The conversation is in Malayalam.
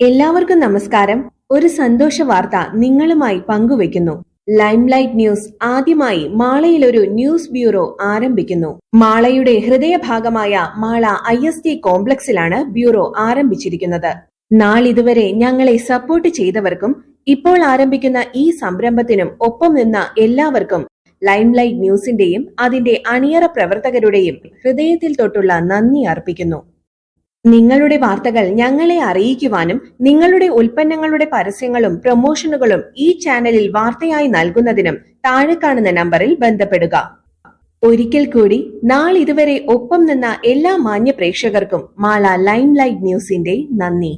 എല്ലാവർക്കും നമസ്കാരം. ഒരു സന്തോഷ വാർത്ത നിങ്ങളുമായി പങ്കുവെക്കുന്നു ലൈംലൈറ്റ് ന്യൂസ് ആദ്യമായി മാളയിൽ ഒരു ന്യൂസ് ബ്യൂറോ ആരംഭിക്കുന്നു. മാളയുടെ ഹൃദയഭാഗമായ മാള ഐ എസ് ടി കോംപ്ലക്സിലാണ് ബ്യൂറോ ആരംഭിച്ചിരിക്കുന്നത്. നാളിതുവരെ ഞങ്ങളെ സപ്പോർട്ട് ചെയ്തവർക്കും ഇപ്പോൾ ആരംഭിക്കുന്ന ഈ സംരംഭത്തിനും ഒപ്പം നിന്ന എല്ലാവർക്കും ലൈംലൈറ്റ് ന്യൂസിന്റെയും അതിന്റെ അണിയറ പ്രവർത്തകരുടെയും ഹൃദയത്തിൽ തൊട്ടുള്ള നന്ദി അർപ്പിക്കുന്നു. നിങ്ങളുടെ വാർത്തകൾ ഞങ്ങളെ അറിയിക്കുവാനും നിങ്ങളുടെ ഉൽപ്പന്നങ്ങളുടെ പരസ്യങ്ങളും പ്രൊമോഷനുകളും ഈ ചാനലിൽ വാർത്തയായി നൽകുന്നതിനും താഴെ കാണുന്ന നമ്പറിൽ ബന്ധപ്പെടുക. ഒരിക്കൽ കൂടി നാളിതുവരെ ഒപ്പം നിന്ന എല്ലാ മാന്യ പ്രേക്ഷകർക്കും മാള ലൈം ലൈറ്റ് ന്യൂസിന്റെ നന്ദി.